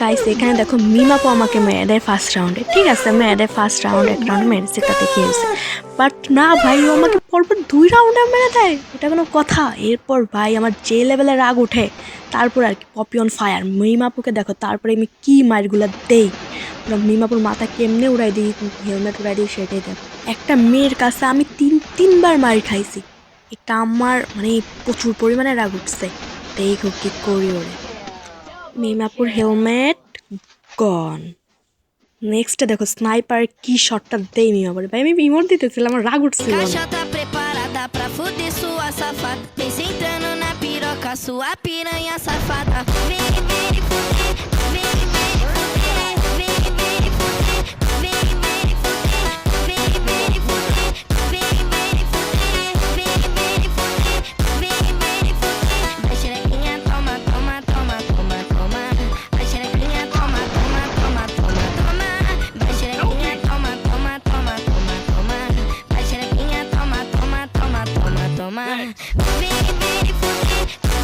Guys এখানে দেখো মিমাপো আমাকে মেরে দেয় ফার্স্ট রাউন্ডে ঠিক আছে? মেরে দেয় ফার্স্ট রাউন্ড এক রাউন্ড মেরেছে তাতে কি হয়েছে বাট না ভাই, ও আমাকে পরপর দুই রাউন্ডে মেরে দেয়। এটা কোনো কথা। এরপর ভাই, আমার যে লেভেলে রাগ ওঠে, তারপর আর কি পপি অন ফায়ার মিমাপুকে দেখো, তারপরে আমি কি মারগুলো দেই? পুরো মিমাপুর মাথা কেমনে উড়াই দিই হেলমেট উড়াই দিই, সেটাই দেখ। একটা মেয়ের কাছে আমি তিন, তিনবার মার খাইছি। এটা আমার মানে প্রচুর পরিমাণে রাগ উঠছে। দেখো কি করি ওরে। মেমাপুর হেলমেট, গন। নেক্সট দেখো স্নাইপার কি শটটা দেই আবার। ভাই, আমি বিমর দিতেছিলাম, আমার রাগ উঠছিল। সাফাত mama. Baby,